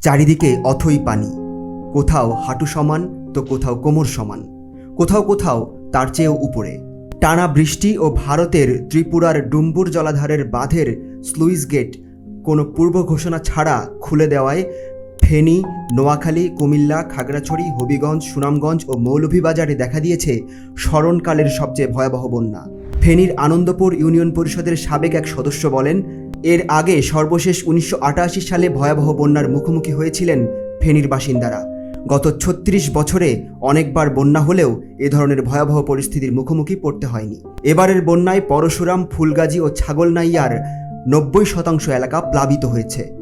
চারিদিকে অথই পানি। কোথাও হাঁটু সমান, তো কোথাও কোমর সমান। কোথাও কোথাও তার চেয়েও উপরে। টানা বৃষ্টি ও ভারতের ত্রিপুরার ডুম্বুর জলাধারের বাঁধের স্লুইস গেট কোনো পূর্ব ঘোষণা ছাড়া খুলে দেওয়ায় ফেনী, নোয়াখালী, কুমিল্লা, খাগড়াছড়ি, হবিগঞ্জ, সুনামগঞ্জ ও মৌলভীবাজারে দেখা দিয়েছে স্মরণকালের সবচেয়ে ভয়াবহ বন্যা। ফেনীর আনন্দপুর ইউনিয়ন পরিষদের সাবেক এক সদস্য বলেন এর আগে সর্বশেষ উনিশশো আটাশি সালে ভয়াবহ বন্যার মুখোমুখি হয়েছিলেন ফেনীর বাসিন্দারা। গত ছত্রিশ বছরে অনেকবার বন্যা হলেও এ ধরনের ভয়াবহ পরিস্থিতির মুখোমুখি পড়তে হয়নি। এবারের বন্যায় পরশুরাম, ফুলগাজী ও ছাগলনাইয়ার নব্বই শতাংশ এলাকা প্লাবিত হয়েছে।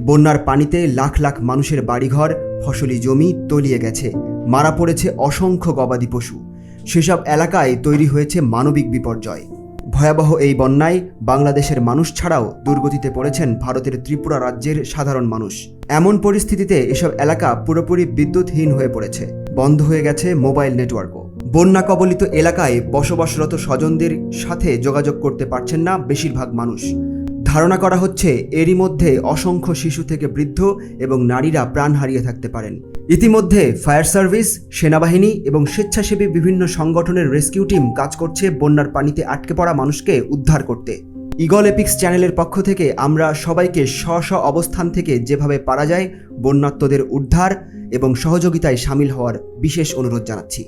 বন্যার পানিতে লাখ লাখ মানুষের বাড়িঘর, ফসলি জমি তলিয়ে গেছে। মারা পড়েছে অসংখ্য গবাদি পশু। সেসব এলাকায় তৈরি হয়েছে মানবিক বিপর্যয়। ভয়াবহ এই বন্যায় বাংলাদেশের মানুষ ছাড়াও দুর্গতিতে পড়েছেন ভারতের ত্রিপুরা রাজ্যের সাধারণ মানুষ। এমন পরিস্থিতিতে এসব এলাকা পুরোপুরি বিদ্যুৎহীন হয়ে পড়েছে। বন্ধ হয়ে গেছে মোবাইল নেটওয়ার্কও। বন্যা কবলিত এলাকায় বসবাসরত স্বজনদের সাথে যোগাযোগ করতে পারছেন না বেশিরভাগ মানুষ। ধারণা করা হচ্ছে এরই মধ্যে অসংখ্য শিশু থেকে বৃদ্ধ এবং নারীরা প্রাণ হারিয়ে থাকতে পারেন। ইতিমধ্যে ফায়ার সার্ভিস, সেনাবাহিনী এবং স্বেচ্ছাসেবী বিভিন্ন সংগঠনের রেস্কিউ টিম কাজ করছে বন্যার পানিতে আটকে পড়া মানুষকে উদ্ধার করতে। ইগল এপিক্স চ্যানেলের পক্ষ থেকে আমরা সবাইকে স্ব স্ব অবস্থান থেকে যেভাবে পারা যায় বন্যাত্মদের উদ্ধার এবং সহযোগিতায় সামিল হওয়ার বিশেষ অনুরোধ জানাচ্ছি।